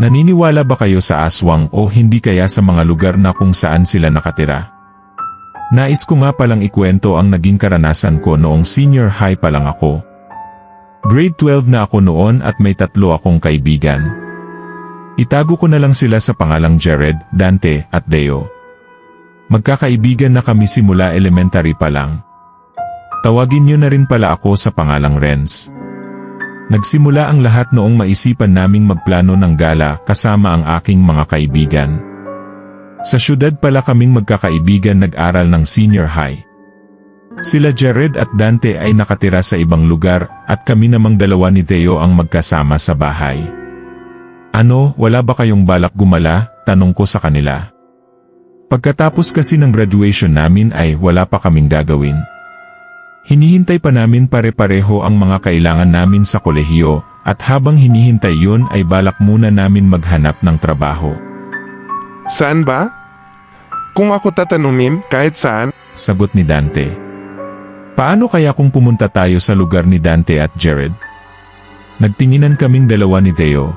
Naniniwala ba kayo sa aswang o hindi kaya sa mga lugar na kung saan sila nakatira? Nais ko nga palang ikwento ang naging karanasan ko noong senior high pa lang ako. Grade 12 na ako noon at may tatlo akong kaibigan. Itago ko na lang sila sa pangalang Jared, Dante, at Deo. Magkakaibigan na kami simula elementary pa lang. Tawagin niyo na rin pala ako sa pangalang Renz. Nagsimula ang lahat noong maisipan naming magplano ng gala kasama ang aking mga kaibigan. Sa syudad pala kaming magkakaibigan nag-aral ng senior high. Sila Jared at Dante ay nakatira sa ibang lugar at kami namang dalawa ni Theo ang magkasama sa bahay. Ano, wala ba kayong balak gumala? Tanong ko sa kanila. Pagkatapos kasi ng graduation namin ay wala pa kaming gagawin. Hinihintay pa namin pare-pareho ang mga kailangan namin sa kolehiyo at habang hinihintay yun ay balak muna namin maghanap ng trabaho. Saan ba? Kung ako tatanungin, kahit saan, Sagot ni Dante. Paano kaya kung pumunta tayo sa lugar ni Dante at Jared? Nagtinginan kaming dalawa ni Theo.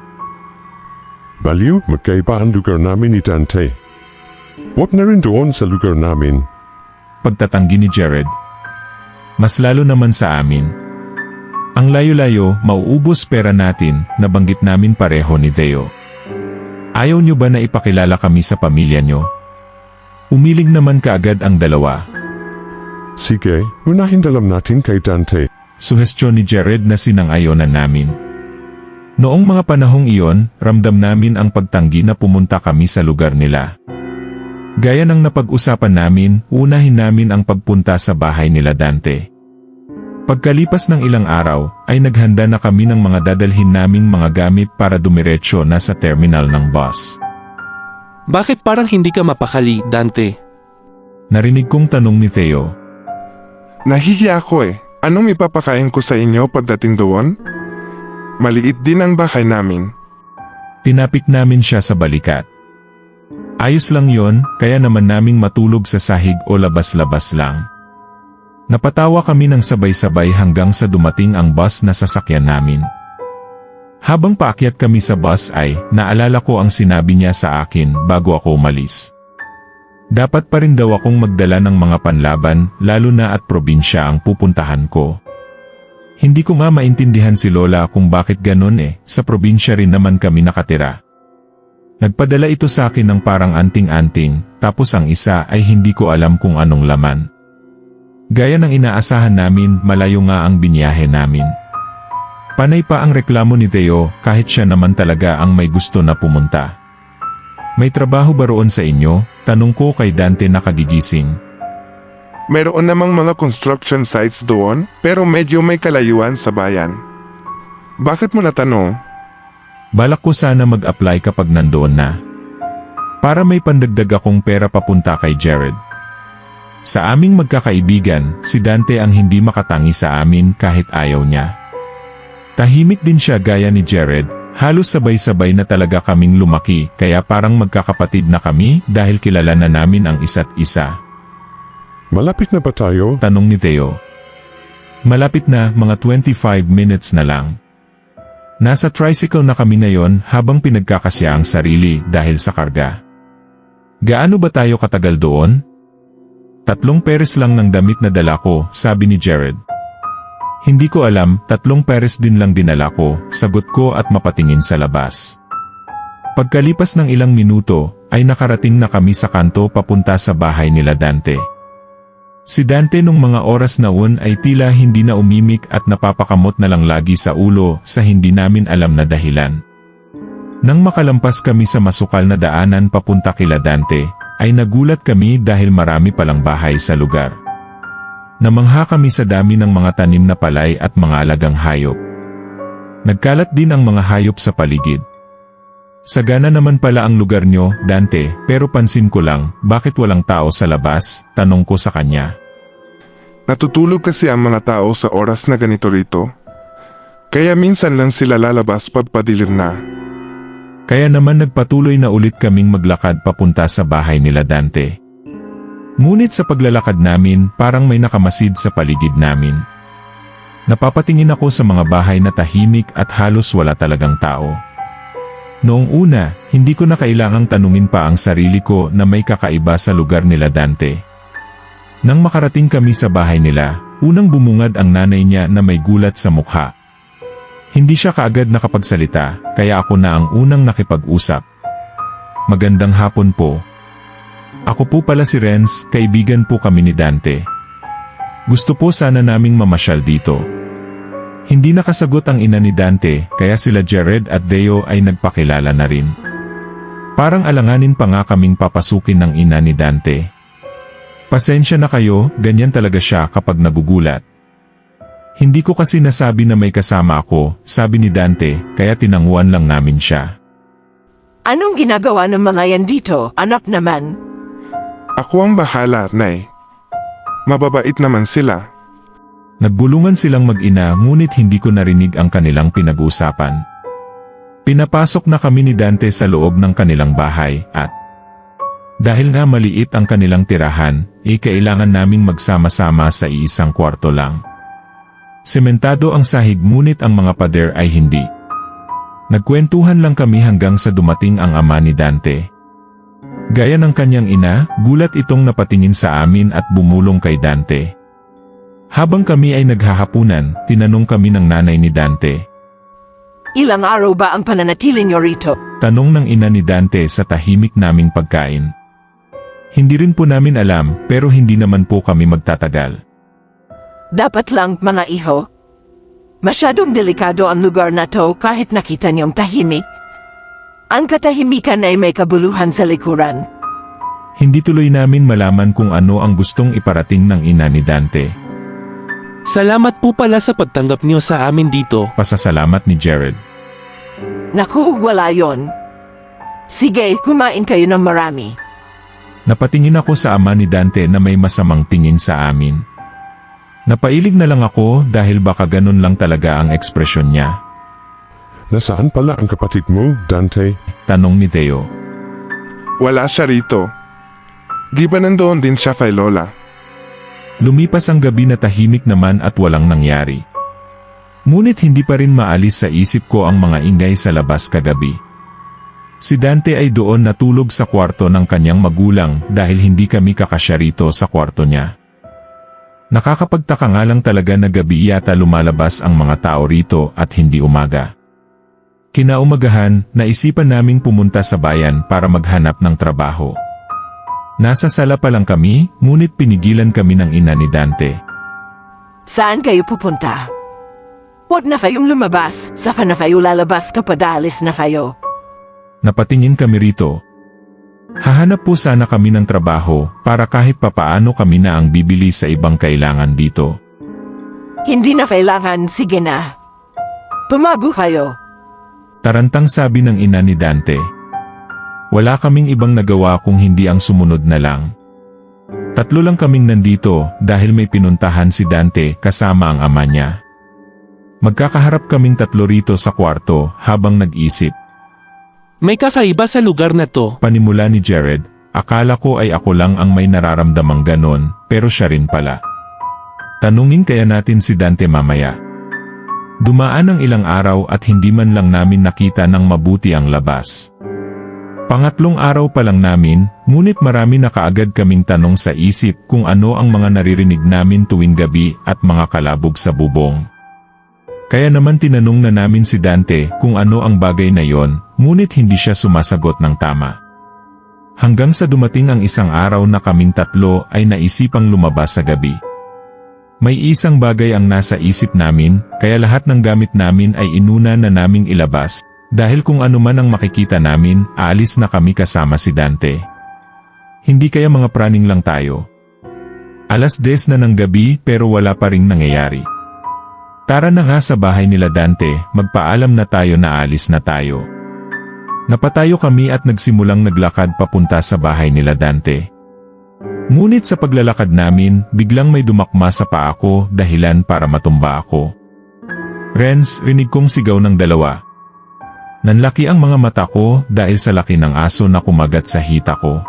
Baliw, magkaiba ang lugar namin ni Dante. Huwag na rin doon sa lugar namin. Pagtatanggi ni Jared. Mas lalo naman sa amin. Ang layo-layo, mauubos pera natin, nabanggit namin pareho ni Theo. Ayaw nyo ba na ipakilala kami sa pamilya nyo? Umiling naman kaagad ang dalawa. Sige, unahin dalam natin kay Dante. Suhestyon ni Jared na sinang-ayonan namin. Noong mga panahong iyon, ramdam namin ang pagtanggi na pumunta kami sa lugar nila. Gaya ng napag-usapan namin, unahin namin ang pagpunta sa bahay nila Dante. Pagkalipas ng ilang araw, ay naghanda na kami ng mga dadalhin naming mga gamit para dumiretso na sa terminal ng bus. Bakit parang hindi ka mapakali, Dante? Narinig kong tanong ni Theo, nahihiya ako eh. Anong ipapakain ko sa inyo pagdating doon? Maliit din ang bahay namin. Tinapik namin siya sa balikat. Ayos lang yon, kaya naman naming matulog sa sahig o labas-labas lang. Napatawa kami ng sabay-sabay hanggang sa dumating ang bus na sasakyan namin. Habang paakyat kami sa bus ay, naalala ko ang sinabi niya sa akin bago ako umalis. Dapat pa rin daw akong magdala ng mga panlaban, lalo na at probinsya ang pupuntahan ko. Hindi ko nga maintindihan si Lola kung bakit ganon eh, sa probinsya rin naman kami nakatira. Nagpadala ito sa akin ng parang anting-anting, tapos ang isa ay hindi ko alam kung anong laman. Gaya ng inaasahan namin, malayo nga ang binyahe namin. Panay pa ang reklamo ni Theo kahit siya naman talaga ang may gusto na pumunta. May trabaho ba roon sa inyo? Tanong ko kay Dante na kagigising. Meron namang mga construction sites doon, pero medyo may kalayuan sa bayan. Bakit mo natanong? Balak ko sana mag-apply kapag nandoon na. Para may pandagdag akong pera papunta kay Jared. Sa aming magkakaibigan, si Dante ang hindi makatangi sa amin kahit ayaw niya. Tahimik din siya gaya ni Jared, halos sabay-sabay na talaga kaming lumaki kaya parang magkakapatid na kami dahil kilala na namin ang isa't isa. Malapit na ba tayo? Tanong ni Theo. Malapit na, mga 25 minutes na lang. Nasa tricycle na kami ngayon habang pinagkakasya ang sarili dahil sa karga. Gaano ba tayo katagal doon? Tatlong peres lang ng damit na dala ko, sabi ni Jared. Hindi ko alam, tatlong peres din lang dinala ko, sagot ko at mapatingin sa labas. Pagkalipas ng ilang minuto, ay nakarating na kami sa kanto papunta sa bahay nila Dante. Si Dante nung mga oras na un ay tila hindi na umimik at napapakamot na lang lagi sa ulo sa hindi namin alam na dahilan. Nang makalampas kami sa masukal na daanan papunta kila Dante, ay nagulat kami dahil marami palang bahay sa lugar. Namangha kami sa dami ng mga tanim na palay at mga alagang hayop. Nagkalat din ang mga hayop sa paligid. Sagana naman pala ang lugar nyo, Dante, pero pansin ko lang, bakit walang tao sa labas? Tanong ko sa kanya. Natutulog kasi ang mga tao sa oras na ganito rito. Kaya minsan lang sila lalabas pagpadilim na. Kaya naman nagpatuloy na ulit kaming maglakad papunta sa bahay nila Dante. Ngunit sa paglalakad namin, parang may nakamasid sa paligid namin. Napapatingin ako sa mga bahay na tahimik at halos wala talagang tao. Noong una, hindi ko na kailangang tanungin pa ang sarili ko na may kakaiba sa lugar nila Dante. Nang makarating kami sa bahay nila, unang bumungad ang nanay niya na may gulat sa mukha. Hindi siya kaagad nakapagsalita, kaya ako na ang unang nakipag-usap. Magandang hapon po. Ako po pala si Renz, kaibigan po kami ni Dante. Gusto po sana naming mamasyal dito. Hindi nakasagot ang ina ni Dante, kaya sila Jared at Deo ay nagpakilala na rin. Parang alanganin pa nga kaming papasukin ng ina ni Dante. Pasensya na kayo, ganyan talaga siya kapag nagugulat. Hindi ko kasi nasabi na may kasama ako, sabi ni Dante, kaya tinanguan lang namin siya. Anong ginagawa ng mga yan dito, anak naman? Ako ang bahala, Nay. Mababait naman sila. Nagbulungan silang mag-ina ngunit hindi ko narinig ang kanilang pinag-uusapan. Pinapasok na kami ni Dante sa loob ng kanilang bahay at dahil nga maliit ang kanilang tirahan, eh kailangan naming magsama-sama sa iisang kwarto lang. Sementado ang sahig ngunit ang mga pader ay hindi. Nagkwentuhan lang kami hanggang sa dumating ang ama ni Dante. Gaya ng kanyang ina, gulat itong napatingin sa amin at bumulong kay Dante. Habang kami ay naghahapunan, tinanong kami ng nanay ni Dante. Ilang araw ba ang pananatili niyo rito? Tanong ng ina ni Dante sa tahimik naming pagkain. Hindi rin po namin alam pero hindi naman po kami magtatagal. Dapat lang, mga iho. Masyadong delikado ang lugar na to kahit nakita niyong tahimik. Ang katahimikan ay may kabuluhan sa likuran. Hindi tuloy namin malaman kung ano ang gustong iparating ng ina ni Dante. Salamat po pala sa pagtanggap niyo sa amin dito. Pasasalamat ni Jared. Naku, wala yon. Sige, kumain kayo ng marami. Napatingin ako sa ama ni Dante na may masamang tingin sa amin. Napailig na lang ako dahil baka ganun lang talaga ang ekspresyon niya. Nasaan pala ang kapatid mo, Dante? Tanong ni Theo. Wala siya rito. Di ba nandoon din siya kay Lola? Lumipas ang gabi na tahimik naman at walang nangyari. Ngunit hindi pa rin maalis sa isip ko ang mga ingay sa labas kagabi. Si Dante ay doon natulog sa kwarto ng kanyang magulang dahil hindi kami kakasya rito sa kwarto niya. Nakakapagtaka nga lang talaga na gabi yata lumalabas ang mga tao rito at hindi umaga. Kinaumagahan, naisipan naming pumunta sa bayan para maghanap ng trabaho. Nasa sala pa lang kami, ngunit pinigilan kami ng ina ni Dante. Saan kayo pupunta? Huwag na kayong lumabas, saka na kayo lalabas kapag alis na kayo. Napatingin kami rito. Hahanap po sana kami ng trabaho para kahit papaano kami na ang bibili sa ibang kailangan dito. Hindi na kailangan, sige na. Pumago kayo. Tarantang sabi ng ina ni Dante. Wala kaming ibang nagawa kung hindi ang sumunod na lang. Tatlo lang kaming nandito dahil may pinuntahan si Dante kasama ang ama niya. Magkakaharap kaming tatlo rito sa kwarto habang nag-isip. May kakaiba sa lugar na to. Panimula ni Jared, akala ko ay ako lang ang may nararamdamang ganon, pero siya rin pala. Tanungin kaya natin si Dante mamaya. Dumaan ang ilang araw at hindi man lang namin nakita ng mabuti ang labas. Pangatlong araw pa lang namin, ngunit marami na kaagad kaming tanong sa isip kung ano ang mga naririnig namin tuwing gabi at mga kalabog sa bubong. Kaya naman tinanong na namin si Dante kung ano ang bagay na yon, ngunit hindi siya sumasagot ng tama. Hanggang sa dumating ang isang araw na kaming tatlo ay naisipang lumabas sa gabi. May isang bagay ang nasa isip namin, kaya lahat ng gamit namin ay inuna na naming ilabas, dahil kung ano man ang makikita namin, aalis na kami kasama si Dante. Hindi kaya mga praning lang tayo. Alas 10 na ng gabi pero wala pa ring nangyayari. Tara na nga sa bahay nila Dante, magpaalam na tayo na alis na tayo. Napatayo kami at nagsimulang naglakad papunta sa bahay nila Dante. Ngunit sa paglalakad namin, biglang may dumakma sa paa ko dahilan para matumba ako. Renz, rinig kong sigaw ng dalawa. Nanlaki ang mga mata ko dahil sa laki ng aso na kumagat sa hita ko.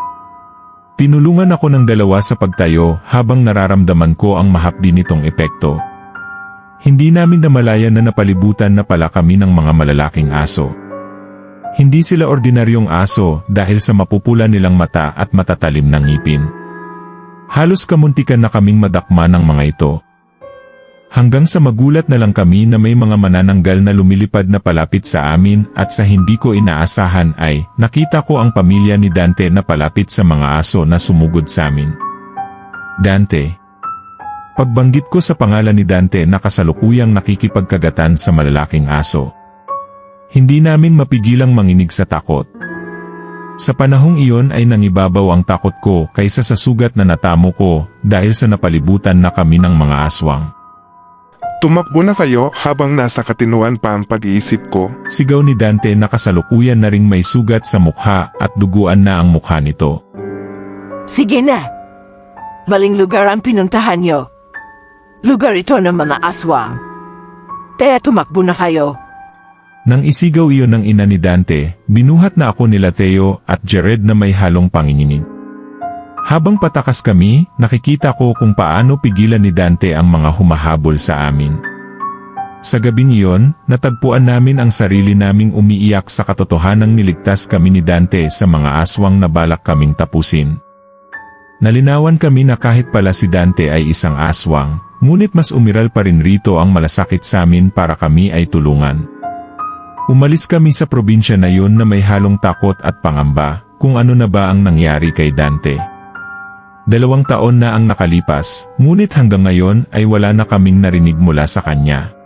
Tinulungan ako ng dalawa sa pagtayo habang nararamdaman ko ang mahapdi nitong epekto. Hindi namin namalayan na napalibutan na pala kami ng mga malalaking aso. Hindi sila ordinaryong aso dahil sa mapupula nilang mata at matatalim na ngipin. Halos kamuntikan na kaming madakma ng mga ito. Hanggang sa magulat na lang kami na may mga manananggal na lumilipad na palapit sa amin at sa hindi ko inaasahan ay nakita ko ang pamilya ni Dante na palapit sa mga aso na sumugod sa amin. Dante. Pagbanggit ko sa pangalan ni Dante na kasalukuyang nakikipagkagatan sa malalaking aso. Hindi namin mapigilang manginig sa takot. Sa panahong iyon ay nangibabaw ang takot ko kaysa sa sugat na natamo ko dahil sa napalibutan na kami ng mga aswang. Tumakbo na kayo habang nasa katinuan pa ang pag-iisip ko. Sigaw ni Dante na kasalukuyan na ring may sugat sa mukha at duguan na ang mukha nito. Sige na. Maling lugar ang pinuntahan nyo. Lugar ito ng mga aswang. Kaya tumakbo na kayo. Nang isigaw iyon ng ina ni Dante, binuhat na ako nila Theo at Jared na may halong panginginig. Habang patakas kami, nakikita ko kung paano pigilan ni Dante ang mga humahabol sa amin. Sa gabing iyon, natagpuan namin ang sarili naming umiiyak sa katotohanang niligtas kami ni Dante sa mga aswang na balak kaming tapusin. Nalinawan kami na kahit pala si Dante ay isang aswang, ngunit mas umiral pa rin rito ang malasakit sa amin para kami ay tulungan. Umalis kami sa probinsya na yun na may halong takot at pangamba, kung ano na ba ang nangyari kay Dante. Dalawang taon na ang nakalipas, ngunit hanggang ngayon ay wala na kaming narinig mula sa kanya.